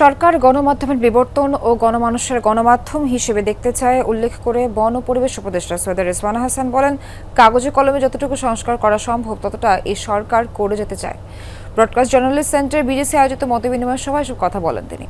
সরকার গণমাধ্যমের বিবর্তন ও গণমানুষের গণমাধ্যম হিসেবে দেখতে চায় উল্লেখ করে বন ও পরিবেশ উপদেষ্টা সৈয়দ রিজওয়ানা হাসান বলেন, কাগজে কলমে যতটুকু সংস্কার করা সম্ভব, ততটা এই সরকার করে যেতে চায়। ব্রডকাস্ট জার্নালিস্ট সেন্টার বিজিসি আয়োজিত মতবিনিময় সভায় সব কথা বলেন তিনি।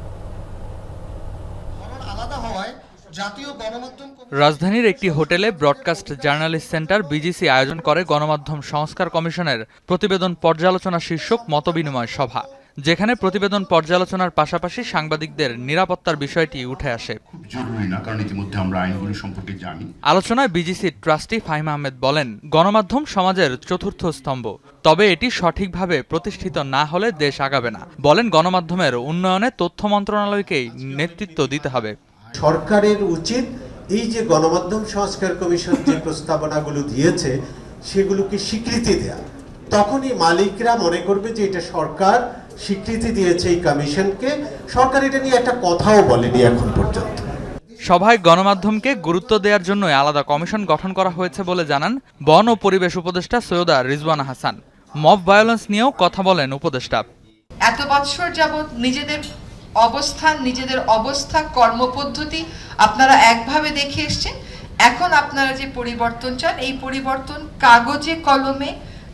রাজধানীর একটি হোটেলে ব্রডকাস্ট জার্নালিস্ট সেন্টার বিজিসি আয়োজন করে গণমাধ্যম সংস্কার কমিশনের প্রতিবেদন পর্যালোচনা শীর্ষক মতবিনিময় সভা। যেখানে প্রতিবেদন পর্যালোচনার পাশাপাশি সাংবাদিকদের নিরাপত্তার বিষয়টি উঠে আসে। খুব জরুরি না কারণ ইতিমধ্যে আমরা আইনগুলি সম্পর্কে জানি। আলোচনায় বিজিসির ট্রাস্টি ফাহিম আহমেদ বলেন গণমাধ্যম সমাজের চতুর্থ স্তম্ভ। তবে এটি সঠিকভাবে প্রতিষ্ঠিত না হলে দেশ আগাবে না। বলেন গণমাধ্যমের উন্নয়নে তথ্য মন্ত্রণালয়কেই নেতৃত্ব দিতে হবে। সরকারের উচিত এই যে গণমাধ্যম সংস্কার কমিশন যে প্রস্তাবনাগুলো দিয়েছে সেগুলোকে স্বীকৃতি দেয়া। তখনই মালিকরা মনে করবে যে এটা সরকার স্বীকৃতি দিয়েছে এই কমিশনকে। সরকার এটা নিয়ে একটা কথাও বলেনি এখন পর্যন্ত। সভায় গণমাধ্যমকে গুরুত্ব দেওয়ার জন্য আলাদা কমিশন গঠন করা হয়েছে বলে জানান বন ও পরিবেশ উপদেষ্টা সৈয়দা রিজওয়ানা হাসান। মব ভায়োলেন্স নিয়েও কথা বলেন উপদেষ্টা। এত বৎসর যাবৎ নিজেদের অবস্থান নিজেদের অবস্থা কর্মপদ্ধতি আপনারা একভাবে দেখে এসছেন। এখন আপনারা যে পরিবর্তন চান এই পরিবর্তন কাগজে কলমে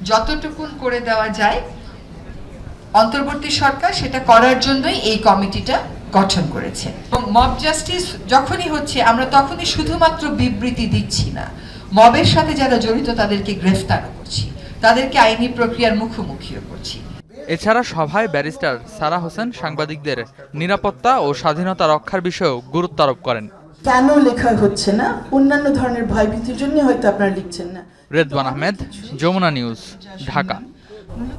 যতটুকুন করে দেওয়া যায় অন্তর্বর্তী সরকার সেটা করার জন্যই এই কমিটিটা গঠন করেছে। এবং মব জাস্টিস যখনই হচ্ছে আমরা তখনই শুধুমাত্র বিবৃতি দিচ্ছি না। মবের সাথে যারা জড়িত তাদেরকে গ্রেফতারও করছি। তাদেরকে আইনি প্রক্রিয়ার মুখোমুখিও করছি। এছাড়া সভায় ব্যারিস্টার সারা হোসেন সাংবাদিকদের নিরাপত্তা ও স্বাধীনতা রক্ষার বিষয়েও গুরুত্ব আরোপ করেন। কেন লেখা হচ্ছে না? অন্যান্য ধরনের ভয়ভীতির জন্য হয়তো আপনারা লিখছেন না। রেদওয়ান আহমেদ যমুনা নিউজ ঢাকা।